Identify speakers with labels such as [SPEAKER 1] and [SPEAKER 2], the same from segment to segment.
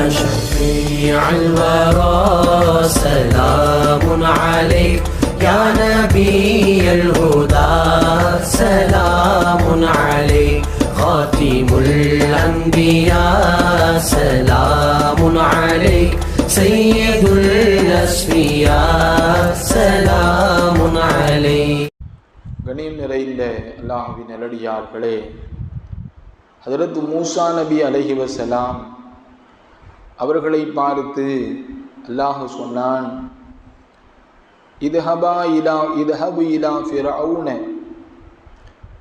[SPEAKER 1] شفيع الورى سلام عليك يا نبي الهدى سلام عليك خاتم الأنبياء سلام عليك سيد الأسفياء سلام عليك
[SPEAKER 2] கணியம் நிறைந்த அல்லாஹுவின் நல்லடியார்களே ஹதரத் மூசா நபி அலைஹி வஸலாம் அவர்களை பார்த்து அல்லாஹ் சொன்னான் இதுஹபா இலா இதுஹபு இலா ஃபிரவுன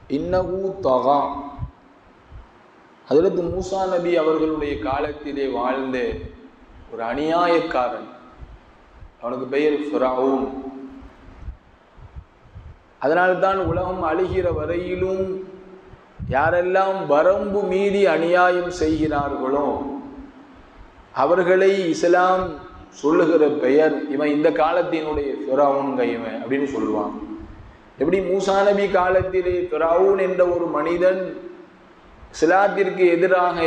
[SPEAKER 2] இன்னஹு தகா. ஹதரத் மூசா நபி அவர்களுடைய காலத்திலே வாழ்ந்த ஒரு அநியாயக்காரன். அவனுக்கு பெயர் ஃபிரவுன் அதனால்தான் உலகம் அழுகிற வரையிலும் யாரெல்லாம் வரம்பு மீறி அநியாயம் செய்கிறார்களோ அவர்களை இஸ்லாம் சொல்லுகிற பெயர் இவன் இந்த காலத்தினுடைய ஃபிரவுன்க இவன் அப்படின்னு சொல்லுவான். எப்படி மூசா நபி காலத்திலே ஃபிரவுன் என்ற ஒரு மனிதன் இஸ்லாத்திற்கு எதிராக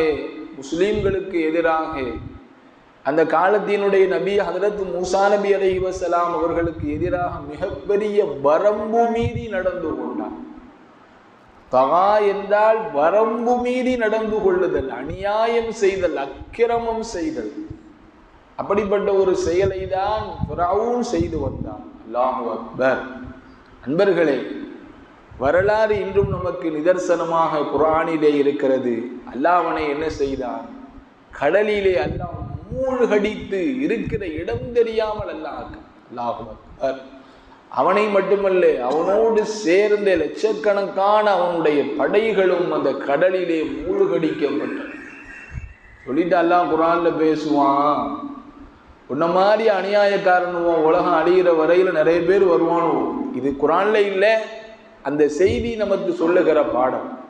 [SPEAKER 2] முஸ்லீம்களுக்கு எதிராக அந்த காலத்தினுடைய நபி ஹதரத் மூசா நபி அலை வஸலாம் அவர்களுக்கு எதிராக மிகப்பெரிய வரம்பு மீறி நடந்து கொண்டான். தகா என்றால் வரம்பு மீறி நடந்து கொள்ளுதல் அநியாயம் செய்தல் அக்கிரமம் செய்தல். அப்படிப்பட்ட ஒரு செயலை தான் ஃபிரவுன் செய்து வந்தான். அல்லாஹு அக்பர். அன்பர்களே வரலாறு இன்றும் நமக்கு நிதர்சனமாக குரானிலே இருக்கிறது. அல்லாவனை என்ன செய்தான்? கடலிலே அல்லாஹ் மூழ்கடித்து இருக்கிற இடம் தெரியாமல் அல்லாஹ் அல்லாஹு அக்பர். அவனை மட்டுமல்ல அவனோடு சேர்ந்த லட்சக்கணக்கான அவனுடைய படைகளும் அந்த கடலிலே மூழ்கடிக்கப்பட்டன. சொல்லிட்டு எல்லாம் குரான்ல பேசுவான் உன்ன மாதிரி அநியாயக்காரனுவோம் உலகம் அழிகிற வரையில் நிறைய பேர் வருவானோ? இது குரான்ல இல்லை அந்த செய்தி நமக்கு சொல்லுகிற பாடம்.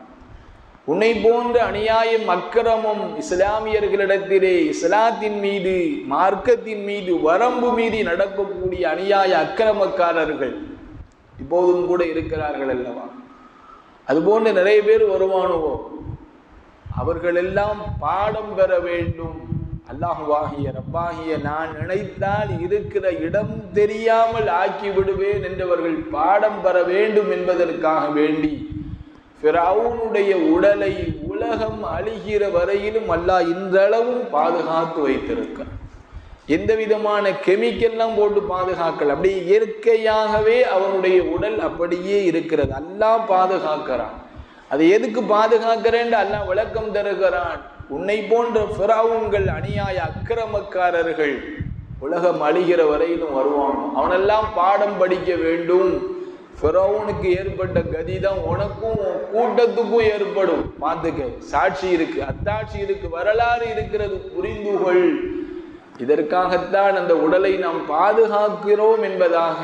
[SPEAKER 2] உன்னை போன்ற அநியாயம் அக்கிரமம் இஸ்லாமியர்களிடத்திலே இஸ்லாத்தின் மீது மார்க்கத்தின் மீது வரம்பு மீது நடக்கக்கூடிய அநியாய அக்கிரமக்காரர்கள் இப்போதும் கூட இருக்கிறார்கள் அல்லவா? அதுபோன்று நிறைய பேர் வருவானுவோ? அவர்களெல்லாம் பாடம் பெற வேண்டும். அல்லாஹுவாகிய ரப்பாகிய நான் நினைத்தால் இருக்கிற இடம் தெரியாமல் ஆக்கி விடுவேன் என்றவர்கள் பாடம் பெற வேண்டும் என்பதற்காக வேண்டி பிரவுனுடைய உடலை உலகம் அழிகிற வரையிலும் அல்லாஹ் இன்றளவும் பாதுகாத்து வைத்திருக்க எந்த விதமான கெமிக்கல்லாம் போட்டு பாதுகாக்கல. அப்படியே இயற்கையாகவே அவனுடைய உடல் அப்படியே இருக்கிறது. அல்லாஹ் பாதுகாக்கிறான். அதை எதுக்கு பாதுகாக்கிறேன் அல்லாஹ் விளக்கம் தருகிறான். உன்னை போன்ற ஃபிரவுன்கள் அநியாய அக்கிரமக்காரர்கள் உலகம் அழிகிற வரையிலும் வருவான் அவனெல்லாம் பாடம் படிக்க வேண்டும். ஃபிரௌனுக்கு ஏற்பட்ட கதி தான் உனக்கும் கூட்டத்துக்கும் ஏற்படும். பார்த்துக்க சாட்சி இருக்கு. அத்தாட்சி இருக்கு வரலாறு இருக்கிறது புரிந்து கொள் இதற்காகத்தான் அந்த உடலை நாம் பாதுகாக்கிறோம் என்பதாக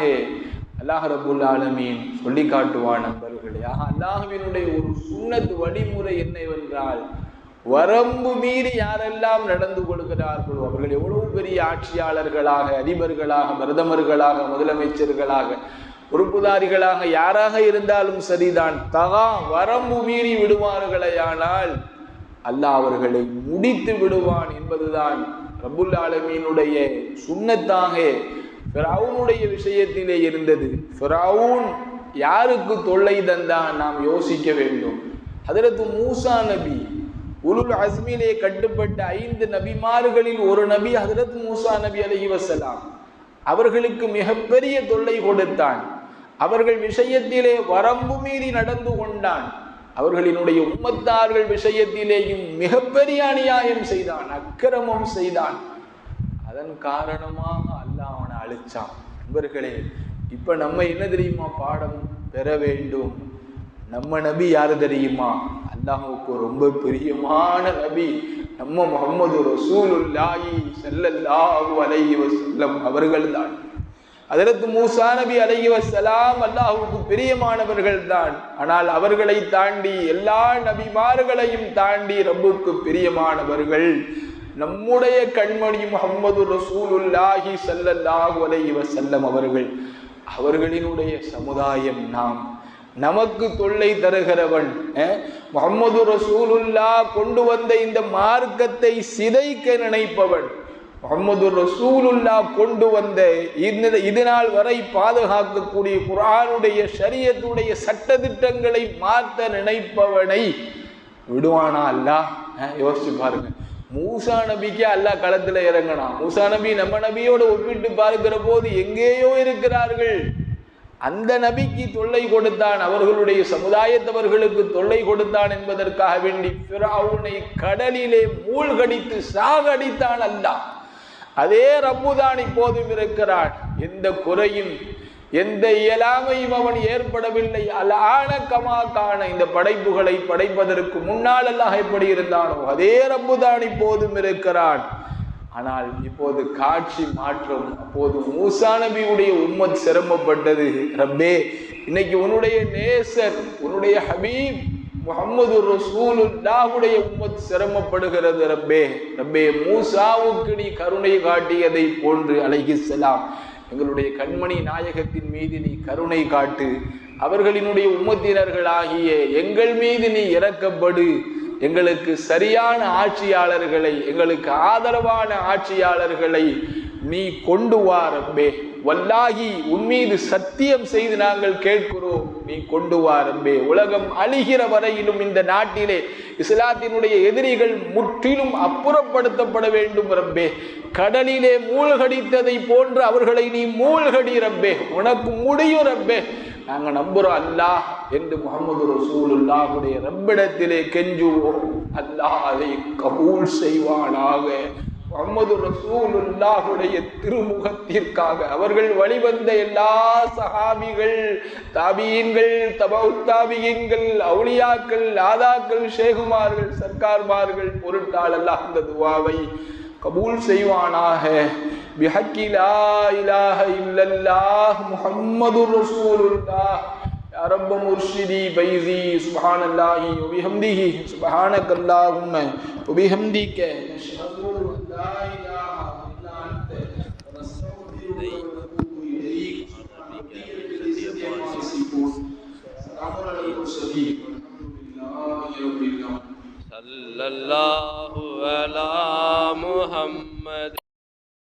[SPEAKER 2] அல்லாஹ் ரபுல் ஆலமீன் சொல்லி காட்டுவான் நண்பர்களே. ஆக அல்லாஹுவினுடைய ஒரு சுண்ணத் வழிமுறை என்னவென்றால் வரம்பு மீறி யாரெல்லாம் நடந்து கொள்கிறார்களோ அவர்கள் எவ்வளவு பெரிய ஆட்சியாளர்களாக அதிபர்களாக பிரதமர்களாக முதலமைச்சர்களாக பொறுப்புதாரிகளாக யாராக இருந்தாலும் சரிதான். தகா வரம்பு மீறி விடுவார்களேயானால் அல்லாஹ் அவர்களை முடித்து விடுவான் என்பதுதான் ரபுல் ஆலமீனுடைய சுண்ணத்தாக. ஃபிரவுனுடைய விஷயத்திலே இருந்தது. ஃபிரவுன் யாருக்கு தொல்லை தந்தான் நாம் யோசிக்க வேண்டும். அதற்கு மூசா நபி உலுல் அஸ்மிலே கட்டுப்பட்ட ஐந்து நபிமார்களில் ஒரு நபி ஹதரத் மூசா நபி அலஹி வசலாம் அவர்களுக்கு மிகப்பெரிய தொல்லை கொடுத்தான். அவர்கள் விஷயத்திலே வரம்பு மீறி நடந்து கொண்டான். அவர்களினுடைய உம்மத்தார்கள் விஷயத்திலேயும் மிகப்பெரிய அநியாயம் செய்தான் அக்கிரமம் செய்தான். அதன் காரணமாக அல்லாஹ் அவனை அழிச்சான். நண்பர்களே இப்ப நம்ம என்ன தெரியுமா பாடம்? பெற வேண்டும். நம்ம நபி யாரு தெரியுமா? அல்லாஹுக்கு ரொம்ப பிரியமான நபி. நம்ம முகமது ரசூலுல்லாஹி செல்லல்லாஹு அலைஹி வஸல்லம் அவர்கள்தான். அதற்கு மூசா நபி அலைஹி வஸலாம் அல்லாஹுக்கு பிரியமானவர்கள் தான். ஆனால் அவர்களை தாண்டி எல்லா நபிமார்களையும் தாண்டி ரப்புக்கு பிரியமானவர்கள். நம்முடைய கண்மணி முகமது ரசூலுல்லாஹி சல்லல்லாஹு அலைஹி செல்லம் அவர்கள் அவர்களினுடைய சமுதாயம் நாம். நமக்கு தொல்லை தருகிறவன் முகமது ரசூலுல்லா கொண்டு வந்த இந்த மார்க்கத்தை சிதைக்க நினைப்பவன் முகமது ரசூலுல்லா கொண்டு வந்த இந்த இதனால் வரை பாதுகாக்கக்கூடிய குரானுடைய சரியத்துடைய சட்டத்திட்டங்களை மாற்ற நினைப்பவனை விடுவானா அல்லாஹ் யோசிச்சு பாருங்க. மூசா நபிக்கு அல்லாஹ் களத்தில் இறங்கினா மூசா நபி நம்ம நபியோட ஒப்பிட்டு பார்க்கிற போது எங்கேயோ இருக்கிறார்கள். அந்த நபிக்கு தொல்லை கொடுத்தான் அவர்களுடைய சமுதாயத்தவர்களுக்கு தொல்லை கொடுத்தான் என்பதற்காக வேண்டி பிறவுனை கடலிலே மூழ்கடித்து சாகடித்தான் அல்லாஹ் அதே ரப்புதான் இப்போதும் இருக்கிறான். எந்த குறையும் எந்த இயலாமையும் அவன் ஏற்படவில்லை. அல்ல ஆனக்கமா காண இந்த படைப்புகளை படைப்பதற்கு முன்னால் அல்லாஹ் எப்படி இருந்தானோ அதே ரப்புதான் இப்போதும் இருக்கிறான். ஆனால் இப்போது காட்சி மாற்றம் அப்போது மூசா நபியுடைய உம்மத் சிரமப்பட்டது. ரப்பே இன்னைக்கு உன்னுடைய நேசர் உன்னுடைய ஹபீப் முகமது ரசூலுல்லாஹுடைய உம்மத் சிரமப்படுகிறது ரப்பே. ரப்பே மூசாவுக்கு நீ கருணை காட்டியதை போன்று அலைஹிஸ்ஸலாம் எங்களுடைய கண்மணி நாயகத்தின் மீது நீ கருணை காட்டு. அவர்களினுடைய உம்மத்தினர்களாகிய எங்கள் மீது நீ இறக்கப்படு எங்களுக்கு சரியான ஆட்சியாளர்களை எங்களுக்கு ஆதரவான ஆட்சியாளர்களை நீ கொண்டு வா ரப்பே. வல்லாகி உன்மீது சத்தியம் செய்து நாங்கள் கேட்கிறோம். நீ கொண்டு வா ரப்பே உலகம் அழிகிற வரையிலும் இந்த நாட்டிலே இஸ்லாத்தினுடைய எதிரிகள் முற்றிலும் அப்புறப்படுத்தப்பட வேண்டும் ரம்பே. கடலிலே மூழ்கடித்ததை போன்று அவர்களை நீ மூழ்கடி ரப்பே உனக்கு முடியும் ரப்பே நாங்கள் நம்புகிறோம் அல்லாஹ் என்று முகமது ரசூலுல்லாஹுடைய ரப்பிடத்திலே கெஞ்சுவோம். அல்லாஹ் அதை கபூல் செய்வானாக. முகமது ரசூலுல்லாஹுடைய திருமுகத்திற்காக அவர்கள் வழிவந்த எல்லா சஹாபிகள் தாபியீன்கள் தபவு தாபியீன்கள் அவுலியாக்கள் ஆதாக்கள் ஷேகுமார்கள் சர்க்கார்மார்கள் பொருட்டால் அல்லாஹ் அந்த துவாவை கபூல் செய்வானாக பிஹக்கி லா இலாஹ இல்லல்லாஹ் முஹம்மதுர் ரசூலுல்லாஹ் يا رب مرشدي فيزي سبحان الله وبحمده سبحانك اللهم وبحمدك نشهد ان لا اله الا انت ونستغفرك ونتوب